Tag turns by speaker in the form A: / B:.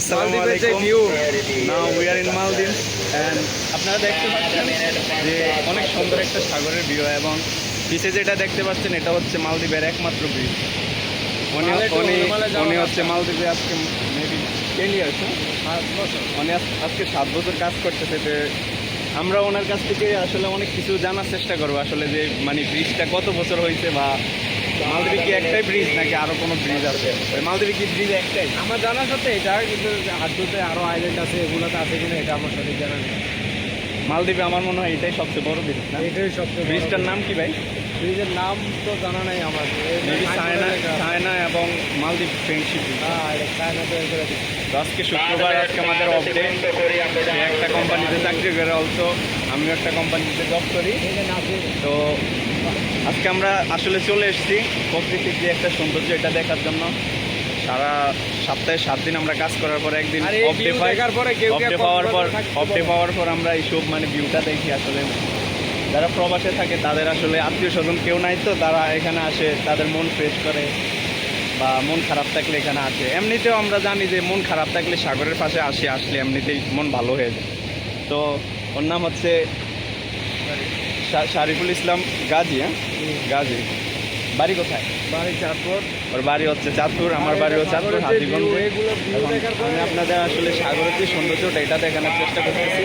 A: আসসালামু আলাইকুম। Now we are in Maldives and আপনারা দেখতে পাচ্ছেন যে অনেক সুন্দর একটা সাগরের ভিউ এবং পিছে যেটা দেখতে পাচ্ছেন এটা হচ্ছে মালদ্বীপের একমাত্র ব্রিজ উনি উনি
B: মালে যাওয়ার
A: উনি
B: রাস্তা।
A: হচ্ছে মালদ্বীপে আজকে মেবি টেন ইয়ার্স উনি আজকে সাত বছর কাজ করতেছে তো আমরা ওনার কাছ থেকে আসলে অনেক কিছু জানার চেষ্টা করব। আসলে যে মানে ব্রিজটা কত বছর হয়েছে বা মালদ্বীপে কি একটাই ব্রিজ নাকি আরও কোনো ব্রিজ আছে? ওই মালদ্বীপে কি ব্রিজ একটাই?
B: আমার জানা সত্ত্বে এটা কিন্তু হাড্ডুতে আরও আইল্যান্ড আছে এগুলোতে আছে কিনা এটা আমার সঠিক জানা নেই।
A: মালদ্বীপে আমার মনে হয় এটাই সবচেয়ে বড় ব্রিজ না?
B: এটাই সবচেয়ে
A: ব্রিজটার নাম কি ভাই?
B: ব্রিজের নাম তো জানা নাই আমার।
A: চায়না চায়না এবং মালদ্বীপ ফ্রেন্ডশিপ
B: হ্যাঁ
A: আজকে শুক্রবার আজকে আমাদের অফ একটা কোম্পানিতে চাকরি করে অলসো আমিও একটা কোম্পানিতে জব করি। তো আজকে আমরা আসলে চলে এসেছি প্রকৃতির যে একটা সৌন্দর্য এটা দেখার জন্য। সারা সপ্তাহে সাত দিন আমরা কাজ করার পর একদিন অফ ডে পাওয়ার পর অফ ডে পাওয়ার পর আমরা এইসব মানে ভিউটা দেখি আসলে। যারা প্রবাসে থাকে তাদের আসলে আত্মীয় স্বজন কেউ নাই তো তারা এখানে আসে তাদের মন ফ্রেশ করে বা মন খারাপ থাকলে এখানে আসে। এমনিতেও আমরা জানি যে মন খারাপ থাকলে সাগরের পাশে আসে আসলে এমনিতেই মন ভালো হয়ে যায়। তো ওর নাম হচ্ছে শারিফুল ইসলাম গাজী হ্যাঁ? গাজী। বাড়ি কোথায়?
B: বাড়ি চাঁদপুর।
A: ওর বাড়ি হচ্ছে চাঁদপুর আমার বাড়ি হচ্ছে চাঁদপুর হাতিগঞ্জে। আমি আপনাদের আসলে সাগরের যে সৌন্দর্যটা এটা দেখানোর চেষ্টা করতেছি।